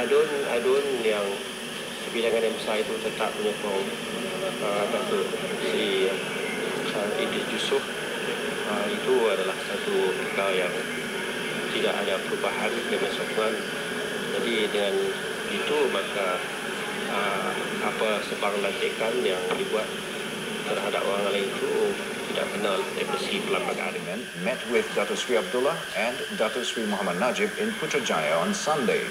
Adun Adun yang sebilangan yang besar itu tetap menyokong uh, Datuk si uh, Idris Yusof uh, itu adalah satu perkara yang tidak ada perubahan dengan sokongan jadi dengan itu maka uh, apa sebang lantikan yang dibuat terhadap orang lain itu tidak kenal dari segi perlembagaan. met with Dato Sri Abdullah and Dato Sri Muhammad Najib in Putrajaya on Sunday.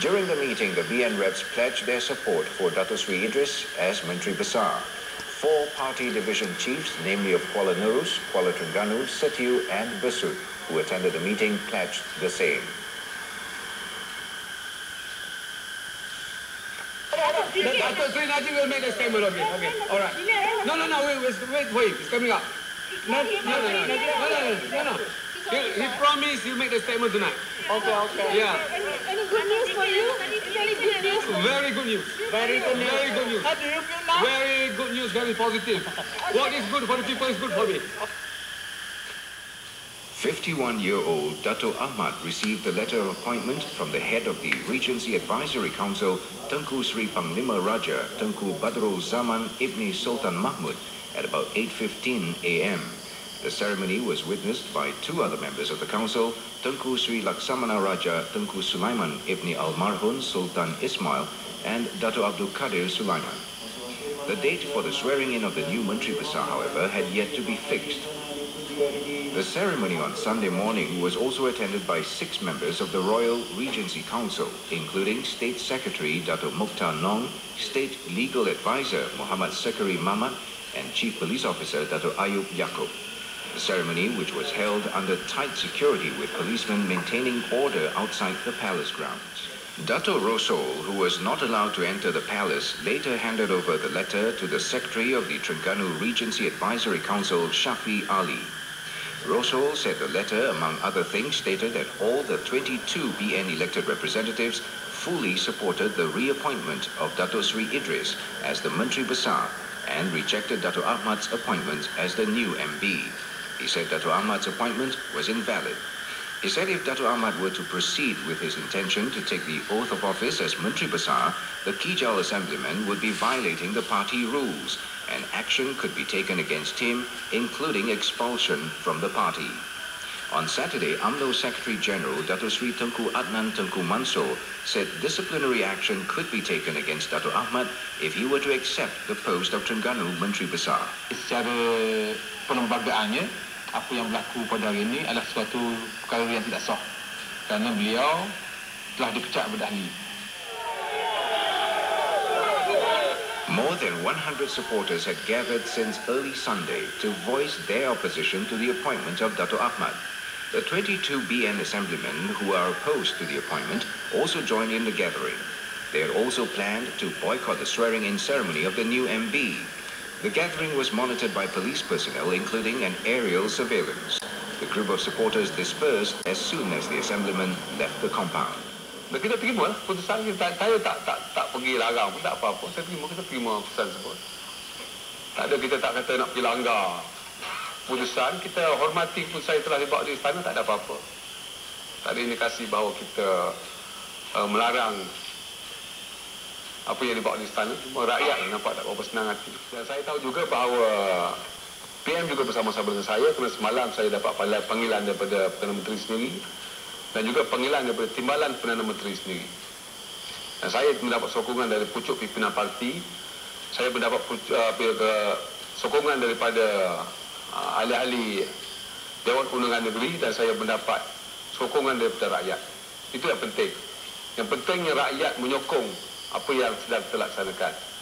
During the meeting, the BN reps pledged their support for Dato Sri Idris as Menteri Besar. Four party division chiefs, namely of Kuala Nurus, Kuala Terengganu, Setiu and Besut, who attended the meeting, pledged the same. Dato' Sri Najib will make a statement of it. Okay, all right. No, no, no, wait, wait, wait for him. It's coming up. No, no, no, no, no, no, no, no. He, he promised he'll make the statement tonight. Okay, okay. Yeah, Any good news for you? Very good news. very good news. Very good news. Very good news. How do you feel now? Very good news, very positive. What is good for the people is good for me. 51-year-old Dato Ahmad received the letter of appointment from the head of the Regency Advisory Council, Tengku Sri Panglima Raja Tengku Badrul Zaman Ibni Sultan Mahmud, at about 8.15 a.m. The ceremony was witnessed by two other members of the council, Tunku Sri Laksamana Raja Tengku Sulaiman Ibni Almarhum Sultan Ismail and Dato Abdul Qadir Sulaiman. The date for the swearing-in of the new Menteri Besar, however, had yet to be fixed. The ceremony on Sunday morning was also attended by six members of the Royal Regency Council, including State Secretary Dato Mukhtar Nong, State Legal Advisor Muhammad Sekari Mamat, and Chief Police Officer Dato Ayub Yaakob. The ceremony, which was held under tight security with policemen maintaining order outside the palace grounds. Dato Rosol, who was not allowed to enter the palace, later handed over the letter to the Secretary of the Terengganu Regency Advisory Council, Shafi Ali. Rosol said the letter, among other things, stated that all the 22 BN elected representatives fully supported the reappointment of Dato Sri Idris as the Menteri Besar and rejected Dato Ahmad's appointment as the new MB. He said Dato Ahmad's appointment was invalid. He said if Dato Ahmad were to proceed with his intention to take the oath of office as Menteri Besar, the Kijal assemblymen would be violating the party rules and action could be taken against him, including expulsion from the party. On Saturday, UMNO Secretary General Dato Sri Tengku Adnan Tengku Mansor said disciplinary action could be taken against Dato Ahmad if he were to accept the post of Terengganu Menteri Besar. secara perlembagaannya apa yang berlaku pada hari ini adalah suatu perkara yang tidak sah kerana beliau telah dipecat berdahili. More than 100 supporters had gathered since early Sunday to voice their opposition to the appointment of Dato Ahmad. The 22 BN assemblymen who are opposed to the appointment also joined in the gathering. They had also planned to boycott the swearing-in ceremony of the new MB. The gathering was monitored by police personnel, including an aerial surveillance. The group of supporters dispersed as soon as the assemblymen left the compound. Dan kita terima lah putusan kita. Saya tak tak tak pergi larang pun tak apa-apa. Saya terima kita terima putusan tersebut. Tak ada kita tak kata nak pergi langgar putusan. Kita hormati putusan yang telah dibawa di istana tak ada apa-apa. Tak ada indikasi bahawa kita uh, melarang apa yang dibawa di istana. Cuma rakyat yang nampak tak berapa senang hati. Dan saya tahu juga bahawa PM juga bersama-sama dengan saya kerana semalam saya dapat panggilan daripada Perdana Menteri sendiri dan juga panggilan daripada Timbalan Perdana Menteri sendiri. Dan saya mendapat sokongan dari pucuk pimpinan parti, saya mendapat pucuk, uh, sokongan daripada uh, ahli-ahli Dewan Undangan Negeri dan saya mendapat sokongan daripada rakyat. Itu yang penting. Yang pentingnya rakyat menyokong apa yang sedang terlaksanakan.